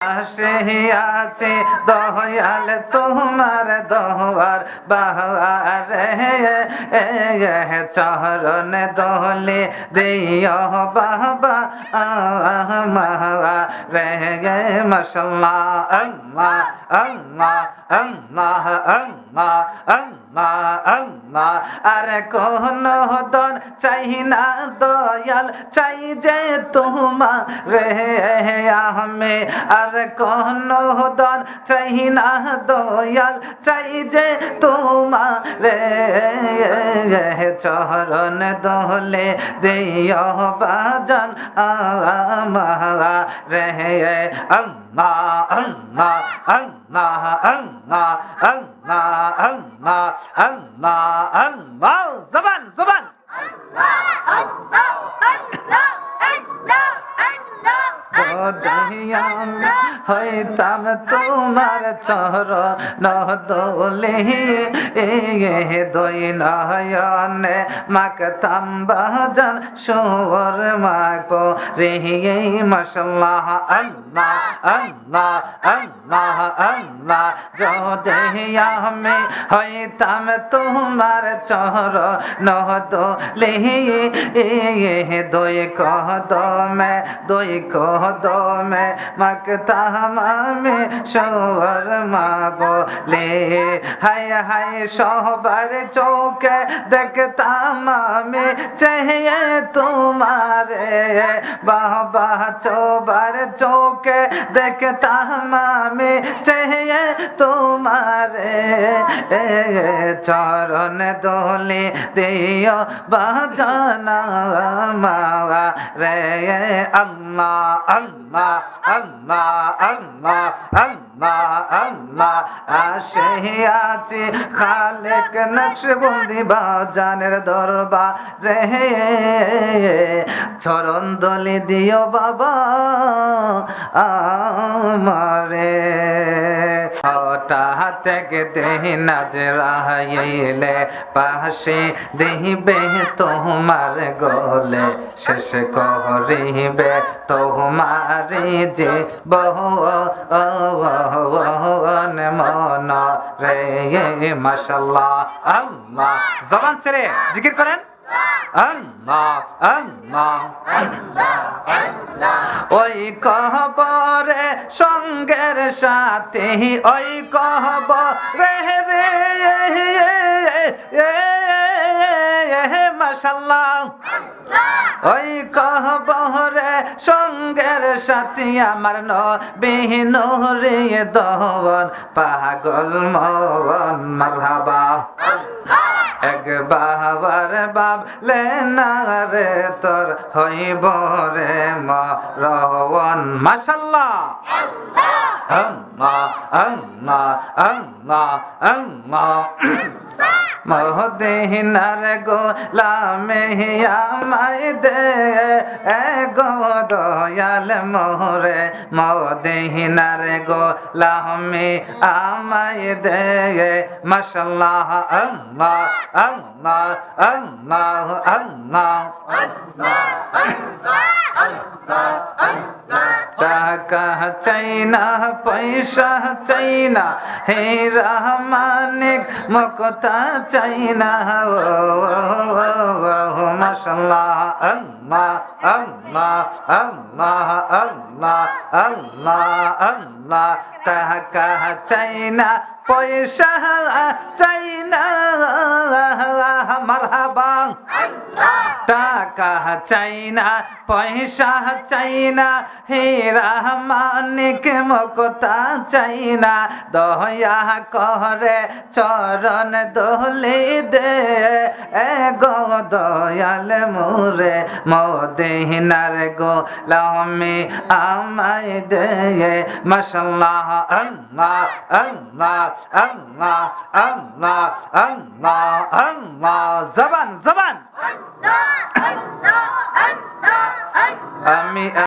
আসিয়াছি দহয়াল তোমার দহবার বাহার। চরণ দহলে দিয় বাবা মহা রে মশলা আল্লাহ। আল্লাহ আল্লাহ আল্লাহ আল্লাহ আল্লাহ আর কোন দন চাই না দয়াল, চাই যে তোমা রে আহমে আর কোন দন চাই না দয়াল, চাই যে তোমা রে চরণ দোলে দিও বাজান আমা রে আল্লাহ আল্লাহ আল্লাহ জবান জবান। আমি হইতাম তোমার চর নদলে দই নয়নে মাকতাম বাজান সোর মাক রে মশাল্লাহ, আল্লাহ আল্লাহ আল্লাহ আল্লাহ। যদি আমি হইতাম তোমার চর নদলে দই কদমে দই কদমে মাকতাম আমি সোর মা বলে, হায় হায় সবার চৌকে দেখতাম আমি চেয়ে তোমারে। বাবা চোবার চৌকে দেখতাম আমি চেয়ে তোমারে। চরণ দোলে দিও বাজানা মাওয়া রে, আল্লাহ আল্লাহ। আল্লাহ আল্লাহ আল্লাহ আল্লাহ। আসে আছি, খালেক নকশবন্দি বাজানের দরবা রে চরণ দলি দিও বাবা আমারে। হঠাৎ দেহি নাজরাইলে পাশে দেহিবে তোমার গলে, শেষ করিবে তোমারে যে বহুন মন রে, মাশাল্লাহ, আল্লাহ। জবান ছেড়ে জিকির করেন। আল্লাহ আল্লাহ ওই কহবরে সঙ্গের সাথে, ওই কহবরে রে মাশাল্লাহ। ওই কহবরে সঙ্গের সাথী আমার নবীন রে দহন পাগল মন মারহাবা। এক একবার বাবলে না রে তোর হইব রে মা মাশাল্লাহ। মা আম্মা মা আম্মা। মা মহদিনার গোলামে আমায় দে গো দয়াল মোরে মহদিনার গোলামে আমায় দে, মাশাল্লাহ আল্লাহ আল্লাহ আল্লাহ আল্লাহ। টাকা চাই না পয়সা চাই না। হে রহমানিক মকতা চাই না। ও মাশাল্লাহ। আল্লাহ আল্লাহ আল্লাহ আল্লাহ আল্লাহ আল্লাহ টাকা চাই না পয়সা চাই না মারহাবা। টাকা চাই না পয়সা চাই না হে রহমানিক মকতা চাই না দয়া করে চরণ দোলে দে। গো দয়াল মোরে মদিনার গো লামে আমায় দে মাশাল্লাহ আল্লাহ আল্লাহ আল্লাহ আল্লাহ আল্লাহ আল্লাহ। জবান জবান। আমি